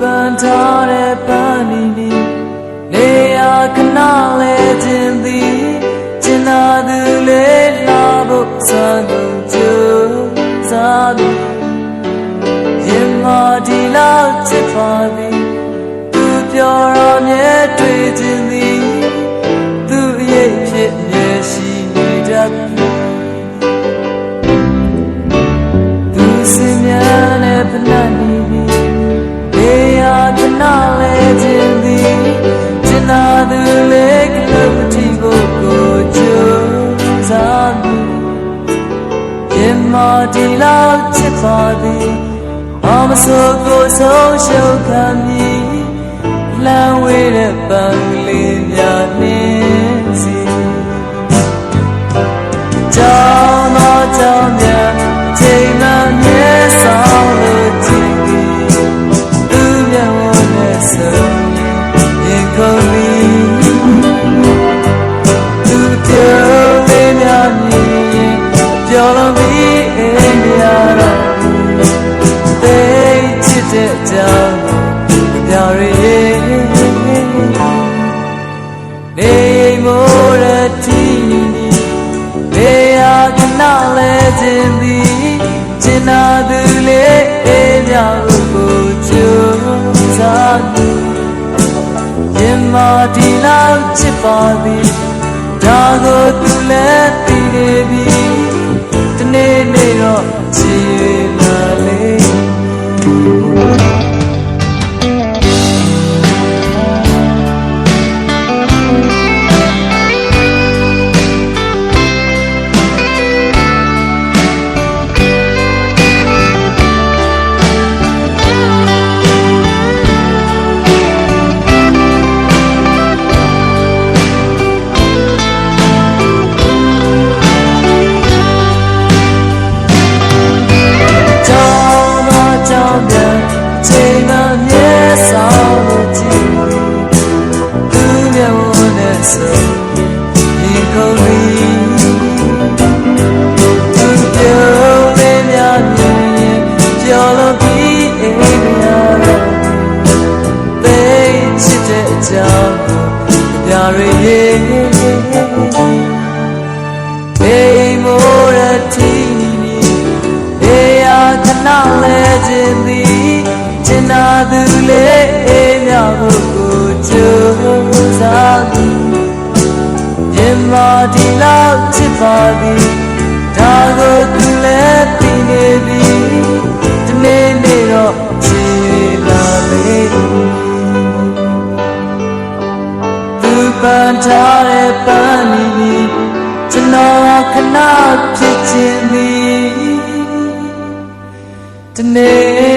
ပန်ထားတဲ့ စားသူရင်မာဒီလောက်ချစ်ပါသည်သူပြောရမြဲတွေ့ခြင်းသည်သူရဲ့ဖြစ်မြဲရှိနေတတ်သည် ဒီလောက်ချစ်ပါသည်ဘာမဆိုကိုဆုံးရှုံးခံမည်လမ်းဝေးတဲ့ပန်း ခြင်းသည်ကျင်နာသူလေးအေးမြကိုချူစားသူရင်မာဒီလောက်ချစ်ပါသည်ဒါကိုသူလည်းသိနေပြီ ချစ်တဲ့အကြောင်းကိုပြရည်ဘေးမိုးရတီနီေယာခဏလဲခြင်းသည်ကျင်နာသူလေးအေးမြဖို့ ဒီလောက်ချစ်ပါသည်ဒါကိုသူလည်းသိနေပြီဒီနေ့နေ့တော့ချစ်လာလေသူပန်ထားတဲ့ပန်းနီနီကျွန်တော်ခဏဖြစ်ခြင်းသည်တနေ့နေ့